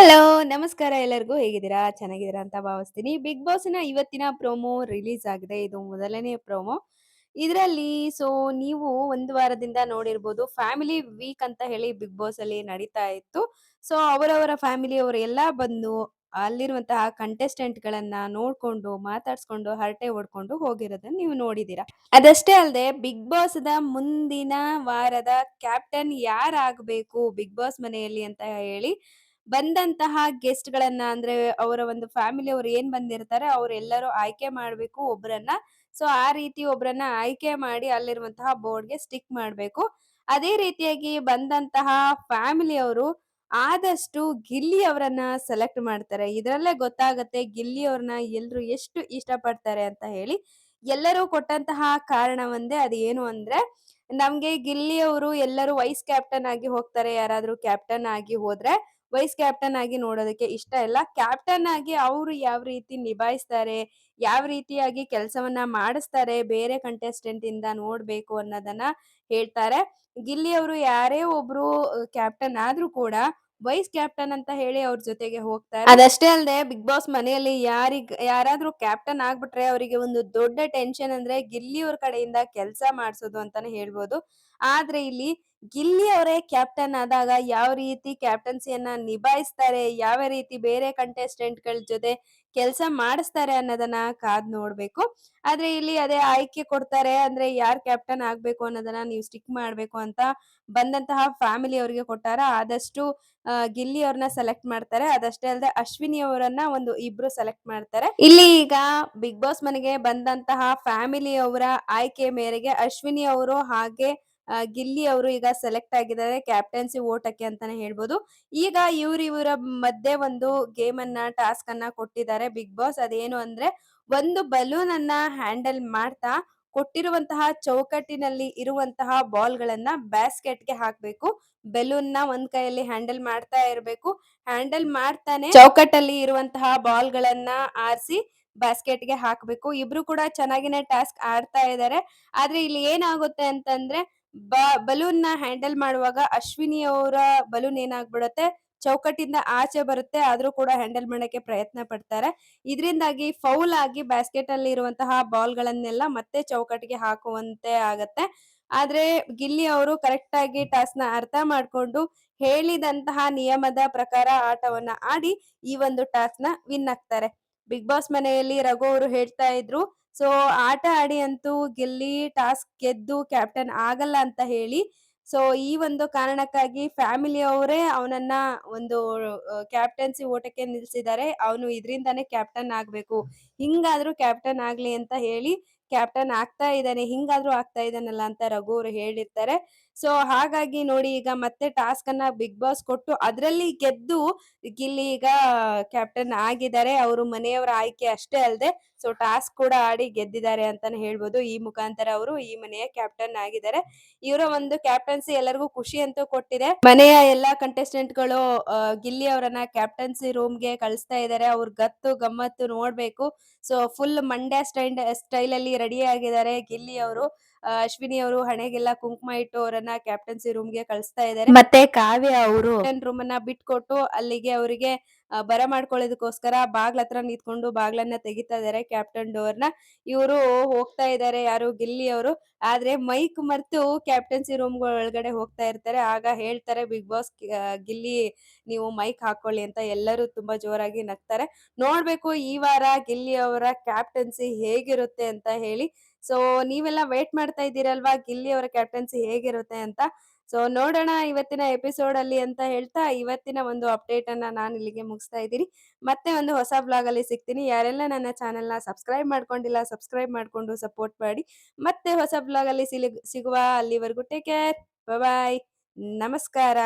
Hello ನಮಸ್ಕಾರ ಎಲ್ಲರಿಗೂ. ಹೇಗಿದ್ದೀರಾ? ಚೆನ್ನಾಗಿದ್ದೀರಾ ಅಂತ ಭಾವಿಸ್ತೀನಿ. ಬಿಗ್ ಬಾಸ್ನ ಇವತ್ತಿನ ಪ್ರೋಮೋ ರಿಲೀಸ್ ಆಗಿದೆ. ಇದು ಮೊದಲನೇ ಪ್ರೋಮೋ ಇದರಲ್ಲಿ ಸೊ ನೀವು ಒಂದು ವಾರದಿಂದ ನೋಡಿರ್ಬೋದು ಫ್ಯಾಮಿಲಿ ವೀಕ್ ಅಂತ ಹೇಳಿ ಬಿಗ್ ಬಾಸ್ ಅಲ್ಲಿ ನಡೀತಾ ಇತ್ತು. ಸೊ ಅವರವರ ಫ್ಯಾಮಿಲಿ ಅವರೆಲ್ಲ ಬಂದು ಅಲ್ಲಿರುವಂತಹ ಕಂಟೆಸ್ಟೆಂಟ್ ಗಳನ್ನ ನೋಡ್ಕೊಂಡು, ಮಾತಾಡ್ಸ್ಕೊಂಡು, ಹರಟೆ ಹೊಡ್ಕೊಂಡು ಹೋಗಿರೋದನ್ನ ನೀವು ನೋಡಿದೀರಾ ಅದಷ್ಟೇ ಅಲ್ಲದೆ ಬಿಗ್ ಬಾಸ್ ದ ಮುಂದಿನ ವಾರದ ಕ್ಯಾಪ್ಟನ್ ಯಾರಾಗಬೇಕು ಬಿಗ್ ಬಾಸ್ ಮನೆಯಲ್ಲಿ ಅಂತ ಹೇಳಿ ಬಂದಂತಹ ಗೆಸ್ಟ್ ಗಳನ್ನ ಅಂದ್ರೆ ಅವರ ಒಂದು ಫ್ಯಾಮಿಲಿ ಅವ್ರು ಏನ್ ಬಂದಿರ್ತಾರೆ ಅವರೆಲ್ಲರೂ ಆಯ್ಕೆ ಮಾಡ್ಬೇಕು ಒಬ್ರನ್ನ. ಸೊ ಆ ರೀತಿ ಒಬ್ರನ್ನ ಆಯ್ಕೆ ಮಾಡಿ ಅಲ್ಲಿರುವಂತಹ ಬೋರ್ಡ್ಗೆ ಸ್ಟಿಕ್ ಮಾಡ್ಬೇಕು. ಅದೇ ರೀತಿಯಾಗಿ ಬಂದಂತಹ ಫ್ಯಾಮಿಲಿ ಅವರು ಆದಷ್ಟು ಗಿಲ್ಲಿ ಅವರನ್ನ ಸೆಲೆಕ್ಟ್ ಮಾಡ್ತಾರೆ. ಇದರಲ್ಲೇ ಗೊತ್ತಾಗತ್ತೆ ಗಿಲ್ಲಿ ಅವ್ರನ್ನ ಎಲ್ರು ಎಷ್ಟು ಇಷ್ಟಪಡ್ತಾರೆ ಅಂತ ಹೇಳಿ. ಎಲ್ಲರೂ ಕೊಟ್ಟಂತಹ ಕಾರಣ ಒಂದೇ, ಅದು ಏನು ಅಂದ್ರೆ ನಮ್ಗೆ ಗಿಲ್ಲಿ ಅವರು ಎಲ್ಲರೂ ವೈಸ್ ಕ್ಯಾಪ್ಟನ್ ಆಗಿ ಹೋಗ್ತಾರೆ. ಯಾರಾದ್ರೂ ಕ್ಯಾಪ್ಟನ್ ಆಗಿ ಹೋದ್ರೆ ವೈಸ್ ಕ್ಯಾಪ್ಟನ್ ಆಗಿ ನೋಡೋದಕ್ಕೆ ಇಷ್ಟ ಇಲ್ಲ. ಕ್ಯಾಪ್ಟನ್ ಆಗಿ ಅವರು ಯಾವ ರೀತಿ ನಿಭಾಯಿಸ್ತಾರೆ ಯಾವ ರೀತಿಯಾಗಿ ಕೆಲಸವನ್ನ ಮಾಡಿಸ್ತಾರೆ ಬೇರೆ ಕಂಟೆಸ್ಟೆಂಟ್ ಇಂದ ನೋಡ್ಬೇಕು ಅನ್ನೋದನ್ನ ಹೇಳ್ತಾರೆ. ಗಿಲ್ಲಿ ಅವರು ಯಾರೇ ಒಬ್ರು ಕ್ಯಾಪ್ಟನ್ ಆದ್ರೂ ಕೂಡ ವೈಸ್ ಕ್ಯಾಪ್ಟನ್ ಅಂತ ಹೇಳಿ ಅವ್ರ ಜೊತೆಗೆ ಹೋಗ್ತಾರೆ. ಅದಷ್ಟೇ ಅಲ್ಲದೆ ಬಿಗ್ ಬಾಸ್ ಮನೆಯಲ್ಲಿ ಯಾರಿಗ ಯಾರಾದ್ರೂ ಕ್ಯಾಪ್ಟನ್ ಆಗ್ಬಿಟ್ರೆ ಅವರಿಗೆ ಒಂದು ದೊಡ್ಡ ಟೆನ್ಷನ್ ಅಂದ್ರೆ ಗಿಲ್ಲಿ ಅವ್ರ ಕಡೆಯಿಂದ ಕೆಲಸ ಮಾಡಿಸೋದು ಅಂತಾನೆ ಹೇಳ್ಬೋದು. ಆದ್ರೆ ಇಲ್ಲಿ ಗಿಲ್ಲಿ ಅವರೇ ಕ್ಯಾಪ್ಟನ್ ಆದಾಗ ಯಾವ ರೀತಿ ಕ್ಯಾಪ್ಟನ್ಸಿಯನ್ನ ನಿಭಾಯಿಸ್ತಾರೆ, ಯಾವ ರೀತಿ ಬೇರೆ ಕಂಟೆಸ್ಟೆಂಟ್ಗಳ ಜೊತೆ ಕೆಲಸ ಮಾಡಿಸ್ತಾರೆ ಅನ್ನೋದನ್ನ ಕಾದ್ ನೋಡ್ಬೇಕು. ಆದ್ರೆ ಇಲ್ಲಿ ಅದೇ ಆಯ್ಕೆ ಕೊಡ್ತಾರೆ, ಅಂದ್ರೆ ಯಾರ್ ಕ್ಯಾಪ್ಟನ್ ಆಗ್ಬೇಕು ಅನ್ನೋದನ್ನ ನೀವು ಸ್ಟಿಕ್ ಮಾಡ್ಬೇಕು ಅಂತ ಬಂದಂತಹ ಫ್ಯಾಮಿಲಿ ಅವರಿಗೆ ಕೊಟ್ಟಾರ. ಆದಷ್ಟು ಗಿಲ್ಲಿ ಅವ್ರನ್ನ ಸೆಲೆಕ್ಟ್ ಮಾಡ್ತಾರೆ. ಅದಷ್ಟೇ ಅಲ್ಲದೆ ಅಶ್ವಿನಿ ಅವರನ್ನ ಒಂದು ಇಬ್ರು ಸೆಲೆಕ್ಟ್ ಮಾಡ್ತಾರೆ. ಇಲ್ಲಿ ಈಗ ಬಿಗ್ ಬಾಸ್ ಮನೆಗೆ ಬಂದಂತಹ ಫ್ಯಾಮಿಲಿ ಅವರ ಆಯ್ಕೆ ಮೇರೆಗೆ ಅಶ್ವಿನಿ ಅವರು ಹಾಗೆ ಗಿಲ್ಲಿ ಅವರು ಈಗ ಸೆಲೆಕ್ಟ್ ಆಗಿದ್ದಾರೆ. ಕ್ಯಾಪ್ಟನ್ಸಿ ಓಟಕ್ಕೆ ಅಂತಾನೆ ಹೇಳ್ಬೋದು. ಈಗ ಇವ್ರ ಇವರ ಮಧ್ಯೆ ಒಂದು ಗೇಮ್ ಅನ್ನ ಟಾಸ್ಕ್ ಅನ್ನ ಕೊಟ್ಟಿದ್ದಾರೆ ಬಿಗ್ ಬಾಸ್ ಅದೇನು ಅಂದ್ರೆ ಒಂದು ಬಲೂನ್ ಅನ್ನ ಹ್ಯಾಂಡಲ್ ಮಾಡ್ತಾ ಕೊಟ್ಟಿರುವಂತಹ ಚೌಕಟ್ಟಿನಲ್ಲಿ ಇರುವಂತಹ ಬಾಲ್ ಗಳನ್ನ ಬ್ಯಾಸ್ಕೆಟ್ಗೆ ಹಾಕ್ಬೇಕು. ಬೆಲೂನ್ನ ಒಂದ್ ಕೈಯಲ್ಲಿ ಹ್ಯಾಂಡಲ್ ಮಾಡ್ತಾ ಇರಬೇಕು. ಹ್ಯಾಂಡಲ್ ಮಾಡ್ತಾನೆ ಚೌಕಟ್ಟಲ್ಲಿ ಇರುವಂತಹ ಬಾಲ್ ಗಳನ್ನ ಆರಿಸಿ ಬ್ಯಾಸ್ಕೆಟ್ಗೆ ಹಾಕ್ಬೇಕು. ಇಬ್ರು ಕೂಡ ಚೆನ್ನಾಗಿನೇ ಟಾಸ್ಕ್ ಆಡ್ತಾ ಇದ್ದಾರೆ. ಆದ್ರೆ ಇಲ್ಲಿ ಏನಾಗುತ್ತೆ ಅಂತಂದ್ರೆ ಬ ಬಲೂನ್ನ ಹ್ಯಾಂಡಲ್ ಮಾಡುವಾಗ ಅಶ್ವಿನಿ ಅವರ ಬಲೂನ್ ಏನಾಗ್ಬಿಡತ್ತೆ? ಚೌಕಟ್ಟಿಂದ ಆಚೆ ಬರುತ್ತೆ, ಆದ್ರೂ ಕೂಡ ಹ್ಯಾಂಡಲ್ ಮಾಡಕ್ಕೆ ಪ್ರಯತ್ನ ಪಡ್ತಾರೆ. ಇದರಿಂದಾಗಿ ಫೌಲ್ ಆಗಿ ಬ್ಯಾಸ್ಕೆಟ್ ಅಲ್ಲಿ ಇರುವಂತಹ ಬಾಲ್ ಗಳನ್ನೆಲ್ಲ ಮತ್ತೆ ಚೌಕಟ್ಟಿಗೆ ಹಾಕುವಂತೆ ಆಗತ್ತೆ. ಆದ್ರೆ ಗಿಲ್ಲಿ ಅವರು ಕರೆಕ್ಟ್ ಆಗಿ ಟಾಸ್ನ ಅರ್ಥ ಮಾಡ್ಕೊಂಡು ಹೇಳಿದಂತಹ ನಿಯಮದ ಪ್ರಕಾರ ಆಟವನ್ನ ಆಡಿ ಈ ಒಂದು ಟಾಸ್ನ ವಿನ್ ಆಗ್ತಾರೆ. ಬಿಗ್ ಬಾಸ್ ಮನೆಯಲ್ಲಿ ರಘು ಅವರು ಹೇಳ್ತಾ ಇದ್ರು. ಸೊ ಆಟ ಆಡಿ ಅಂತೂ ಗೆಲ್ಲಿ ಟಾಸ್ಕ್ ಗೆದ್ದು ಕ್ಯಾಪ್ಟನ್ ಆಗಲ್ಲ ಅಂತ ಹೇಳಿ. ಸೊ ಈ ಒಂದು ಕಾರಣಕ್ಕಾಗಿ ಫ್ಯಾಮಿಲಿ ಅವರೇ ಅವನನ್ನ ಒಂದು ಕ್ಯಾಪ್ಟನ್ಸಿ ಓಟಕ್ಕೆ ನಿಲ್ಸಿದ್ದಾರೆ. ಅವನು ಇದರಿಂದಾನೇ ಕ್ಯಾಪ್ಟನ್ ಆಗ್ಬೇಕು. ಹಿಂಗಾದ್ರೂ ಕ್ಯಾಪ್ಟನ್ ಆಗ್ಲಿ ಅಂತ ಹೇಳಿ ಕ್ಯಾಪ್ಟನ್ ಆಗ್ತಾ ಇದ್ದಾನೆ, ಹಿಂಗಾದ್ರೂ ಆಗ್ತಾ ಇದ್ದಾನಲ್ಲ ಅಂತ ರಘು ಅವರು ಹೇಳಿರ್ತಾರೆ. ಸೊ ಹಾಗಾಗಿ ನೋಡಿ ಈಗ ಮತ್ತೆ ಟಾಸ್ಕ್ ಅನ್ನ ಬಿಗ್ ಬಾಸ್ ಕೊಟ್ಟು ಅದರಲ್ಲಿ ಗೆದ್ದು ಗಿಲ್ಲಿ ಈಗ ಕ್ಯಾಪ್ಟನ್ ಆಗಿದ್ದಾರೆ. ಅವರು ಮನೆಯವರ ಆಯ್ಕೆ ಅಷ್ಟೇ ಅಲ್ಲದೆ ಸೊ ಟಾಸ್ಕ್ ಕೂಡ ಆಡಿ ಗೆದ್ದಿದ್ದಾರೆ ಅಂತಾನೆ ಹೇಳ್ಬೋದು. ಈ ಮುಖಾಂತರ ಅವರು ಈ ಮನೆಯ ಕ್ಯಾಪ್ಟನ್ ಆಗಿದ್ದಾರೆ. ಇವರ ಒಂದು ಕ್ಯಾಪ್ಟನ್ಸಿ ಎಲ್ಲರಿಗೂ ಖುಷಿ ಅಂತೂ ಕೊಟ್ಟಿದೆ. ಮನೆಯ ಎಲ್ಲಾ ಕಂಟೆಸ್ಟೆಂಟ್ಗಳು ಗಿಲ್ಲಿ ಅವರನ್ನ ಕ್ಯಾಪ್ಟನ್ಸಿ ರೂಮ್ಗೆ ಕಳಿಸ್ತಾ ಇದ್ದಾರೆ. ಅವ್ರ ಗತ್ತು ಗಮ್ಮತ್ತು ನೋಡ್ಬೇಕು. ಸೊ ಫುಲ್ ಮಂಡ್ಯ ಸ್ಟೈಂಡ್ ಸ್ಟೈಲ್ ಅಲ್ಲಿ ರೆಡಿ ಆಗಿದ್ದಾರೆ. ಗಿಲ್ಲಿ ಅವರು ಅಶ್ವಿನಿ ಅವರು ಹಣೆಗೆಲ್ಲ ಕುಂಕುಮ ಇಟ್ಟು ಅವರನ್ನ ಕ್ಯಾಪ್ಟನ್ಸಿ ರೂಮ್ಗೆ ಕಳಿಸ್ತಾ ಇದ್ದಾರೆ. ಮತ್ತೆ ಕಾವ್ಯ ಅವರು. ರೂಮ್ ಅನ್ನ ಬಿಟ್ಕೊಟ್ಟು ಅಲ್ಲಿಗೆ ಅವರಿಗೆ ಬರ ಮಾಡ್ಕೊಳ್ಳೋದಕ್ಕೋಸ್ಕರ ಬಾಗ್ಲ ಹತ್ರ ನಿಂತ್ಕೊಂಡು ಬಾಗ್ಲನ್ನ ತೆಗಿತಾ ಇದಾರೆ ಕ್ಯಾಪ್ಟನ್ ಡೋರ್ನ ಇವರು ಹೋಗ್ತಾ ಇದ್ದಾರೆ ಯಾರು ಗಿಲ್ಲಿ ಅವರು. ಆದ್ರೆ ಮೈಕ್ ಮರ್ತು ಕ್ಯಾಪ್ಟನ್ಸಿ ರೂಮ್ ಒಳಗಡೆ ಹೋಗ್ತಾ ಇರ್ತಾರೆ. ಆಗ ಹೇಳ್ತಾರೆ ಬಿಗ್ ಬಾಸ್ ಗಿಲ್ಲಿ, ನೀವು ಮೈಕ್ ಹಾಕೊಳ್ಳಿ ಅಂತ ಎಲ್ಲರೂ ತುಂಬಾ ಜೋರಾಗಿ ನಗ್ತಾರೆ. ನೋಡ್ಬೇಕು ಈ ವಾರ ಗಿಲ್ಲಿ ಅವರ ಕ್ಯಾಪ್ಟನ್ಸಿ ಹೇಗಿರುತ್ತೆ ಅಂತ ಹೇಳಿ. ಸೊ ನೀವೆಲ್ಲ ವೇಟ್ ಮಾಡ್ತಾ ಇದ್ದೀರಲ್ವಾ? ಗಿಲ್ಲಿ ಅವರ ಕ್ಯಾಪ್ಟನ್ಸಿ ಹೇಗಿರುತ್ತೆ ಅಂತ. ಸೊ ನೋಡೋಣ ಇವತ್ತಿನ ಎಪಿಸೋಡ್ ಅಲ್ಲಿ ಅಂತ ಹೇಳ್ತಾ ಇವತ್ತಿನ ಒಂದು ಅಪ್ಡೇಟ್ ಅನ್ನ ನಾನು ಇಲ್ಲಿಗೆ ಮುಗಿಸ್ತಾ ಇದ್ದೀನಿ. ಮತ್ತೆ ಒಂದು ಹೊಸ ಬ್ಲಾಗ್ ಅಲ್ಲಿ ಸಿಗ್ತೀನಿ. ಯಾರೆಲ್ಲ ನನ್ನ ಚಾನೆಲ್ನ ಸಬ್ಸ್ಕ್ರೈಬ್ ಮಾಡ್ಕೊಂಡಿಲ್ಲ ಸಬ್ಸ್ಕ್ರೈಬ್ ಮಾಡ್ಕೊಂಡು ಸಪೋರ್ಟ್ ಮಾಡಿ, ಮತ್ತೆ ಹೊಸ ಬ್ಲಾಗ್ ಅಲ್ಲಿ ಸಿಗುವ ಅಲ್ಲಿವರೆಗೂ ಟೇಕ್ ಕೇರ್ ಬಾಯ್ ನಮಸ್ಕಾರ.